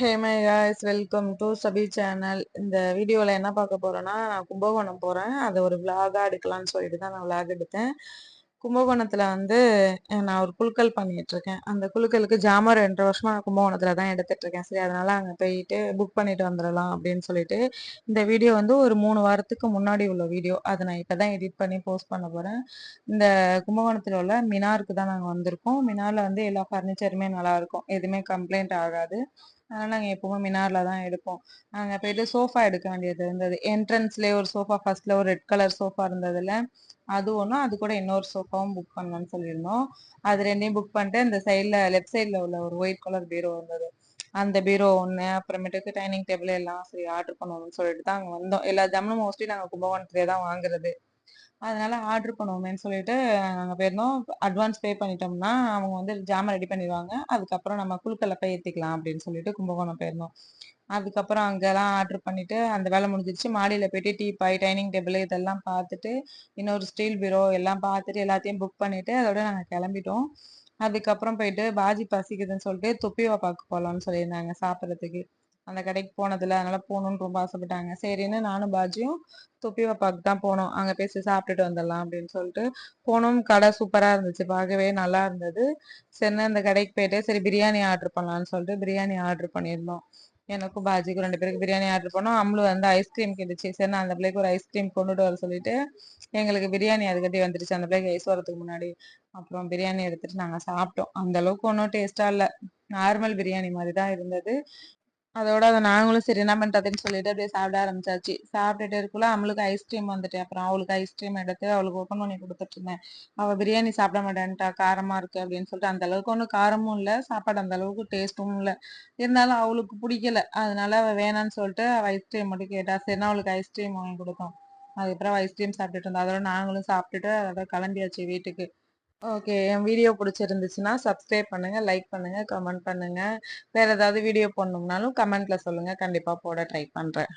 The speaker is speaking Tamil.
Hey my guys welcome to Sabi channel இந்த வீடியோவில் என்ன பார்க்க போகிறேன்னா நான் கும்பகோணம் போகிறேன் அதை ஒரு விலாகாக எடுக்கலாம்னு சொல்லிட்டு தான் நான் விலாக் எடுத்தேன். கும்பகோணத்தில் வந்து நான் ஒரு குழுக்கள் பண்ணிகிட்ருக்கேன் இருக்கேன். அந்த குழுக்களுக்கு ஜாமர் ரெண்டு வருஷமாக நான் கும்பகோணத்தில் தான் எடுத்துகிட்ருக்கேன் சரி அதனால் அங்கே போயிட்டு புக் பண்ணிட்டு வந்துடலாம் அப்படின்னு சொல்லிட்டு இந்த வீடியோ வந்து ஒரு மூணு வாரத்துக்கு முன்னாடி உள்ள வீடியோ. அதை நான் இப்போ தான் எடிட் பண்ணி போஸ்ட் பண்ண போகிறேன் இந்த கும்பகோணத்தில் உள்ள மினாருக்கு தான் நாங்கள் வந்திருக்கோம். மினாரில் வந்து எல்லா ஃபர்னிச்சருமே நல்லாயிருக்கும் எதுவுமே கம்ப்ளைண்ட் ஆகாது. அதனால் நாங்கள் எப்பவுமே மினாரில் தான் எடுப்போம். நாங்கள் போயிட்டு சோஃபா எடுக்க வேண்டியது இருந்தது. என்ட்ரன்ஸ்லேயே ஒரு சோஃபா ஃபர்ஸ்ட்ல ஒரு ரெட் கலர் சோஃபா இருந்ததுல. அது ஒன்றும் அது கூட இன்னொரு சோஃபாவும் புக் பண்ணலாம்னு சொல்லியிருந்தோம். அது ரெண்டையும் புக் பண்ணிட்டு இந்த சைடில் லெஃப்ட் சைடில் உள்ள ஒரு ஒயிட் கலர் பீரோ இருந்தது. அந்த பீரோ ஒன்று அப்புறமேட்டுக்கு டைனிங் டேபிள் எல்லாம் சரி ஆர்டர் பண்ணணும்னு சொல்லிட்டு தான் அங்கே வந்தோம். எல்லா ஜாமனும் மோஸ்ட்லி நாங்கள் கும்பகோணத்துலேயே தான் வாங்குறது. அதனால ஆர்டர் பண்ணுவோமேன்னு சொல்லிட்டு நாங்கள் போயிருந்தோம். அட்வான்ஸ் பே பண்ணிட்டோம்னா அவங்க வந்து ஜாமான் ரெடி பண்ணிடுவாங்க. அதுக்கப்புறம் நம்ம குழுக்களை போய் ஏற்றிக்கலாம் அப்படின்னு சொல்லிட்டு கும்பகோணம் போயிருந்தோம். அதுக்கப்புறம் அங்கெல்லாம் ஆர்டர் பண்ணிட்டு அந்த வேலை முடிஞ்சிருச்சு. மாடியில் போயிட்டு டீ பாய் டைனிங் டேபிள் இதெல்லாம் பார்த்துட்டு இன்னொரு ஸ்டீல் பீரோ எல்லாம் பார்த்துட்டு எல்லாத்தையும் புக் பண்ணிட்டு அதோட நாங்கள் கிளம்பிட்டோம். அதுக்கப்புறம் போயிட்டு பாஜி பசிக்குதுன்னு சொல்லிட்டு தொப்பிவா பார்க்க போகலான்னு சொல்லியிருந்தாங்க சாப்பிட்றதுக்கு. அந்த கடைக்கு போனதில்ல அதனால போகணுன்னு ரொம்ப ஆசைப்பட்டாங்க. சரின்னு நானும் பாஜியும் தொப்பி பாப்பாவுக்கு தான் போனோம். அங்கே பேசி சாப்பிட்டுட்டு வந்துடலாம் அப்படின்னு சொல்லிட்டு போனோம். கடை சூப்பராக இருந்துச்சு. பார்க்கவே நல்லா இருந்தது. சரின்னு அந்த கடைக்கு போயிட்டு சரி பிரியாணி ஆர்டர் பண்ணலான்னு சொல்லிட்டு பிரியாணி ஆர்டர் பண்ணியிருந்தோம். எனக்கும் பாஜிக்கும் ரெண்டு பேருக்கு பிரியாணி ஆர்டர் பண்ணோம். அம்மளு வந்து ஐஸ்கிரீம் கிண்டுச்சு. சரி நான் அந்த பிள்ளைக்கு ஒரு ஐஸ்கிரீம் கொண்டுட்டு வர சொல்லிட்டு எங்களுக்கு பிரியாணி அதுக்கட்டி வந்துருச்சு. அந்த பிள்ளைக்கு ஐஸ் வரதுக்கு முன்னாடி. அப்புறம் பிரியாணி எடுத்துட்டு நாங்கள் சாப்பிட்டோம். அந்த அளவுக்கு ஒன்றும் டேஸ்டா இல்லை. நார்மல் பிரியாணி மாதிரி தான் இருந்தது. அதோட அதை நாங்களும் சரி என்ன பண்ணுறதுன்னு சொல்லிட்டு அப்படியே சாப்பிட ஆரம்பிச்சாச்சு. சாப்பிட்டுட்டு இருக்குள்ள அவளுக்கு ஐஸ்கிரீம் வந்துட்டு அப்புறம் அவளுக்கு ஐஸ்கிரீம் எடுத்து அவளுக்கு ஓப்பன் பண்ணி கொடுத்துட்டு இருந்தேன். அவள் பிரியாணி சாப்பிட மாட்டேன்ட்டா காரமா இருக்கு அப்படின்னு சொல்லிட்டு அந்த அளவுக்கு ஒன்றும் காரமும் இல்லை சாப்பாடு அந்த அளவுக்கு டேஸ்ட்டும் இல்லை. இருந்தாலும் அவளுக்கு பிடிக்கல. அதனால அவள் வேணான்னு சொல்லிட்டு அவள் ஐஸ்கிரீம் மட்டும் கேட்டா சரினா அவளுக்கு ஐஸ்கிரீம் வாங்கி கொடுத்தோம். அதுக்கப்புறம் ஐஸ்கிரீம் சாப்பிட்டுட்டு இருந்தோம் அதோட நாங்களும் சாப்பிட்டுட்டு அதோட கிளம்பியாச்சு வீட்டுக்கு. ஓகே என் வீடியோ பிடிச்சிருந்துச்சுன்னா சப்ஸ்கிரைப் பண்ணுங்க லைக் பண்ணுங்க கமெண்ட் பண்ணுங்க. வேற ஏதாவது வீடியோ போடணும்னாலும் கமெண்ட்ல சொல்லுங்க. கண்டிப்பா போட ட்ரை பண்றேன்.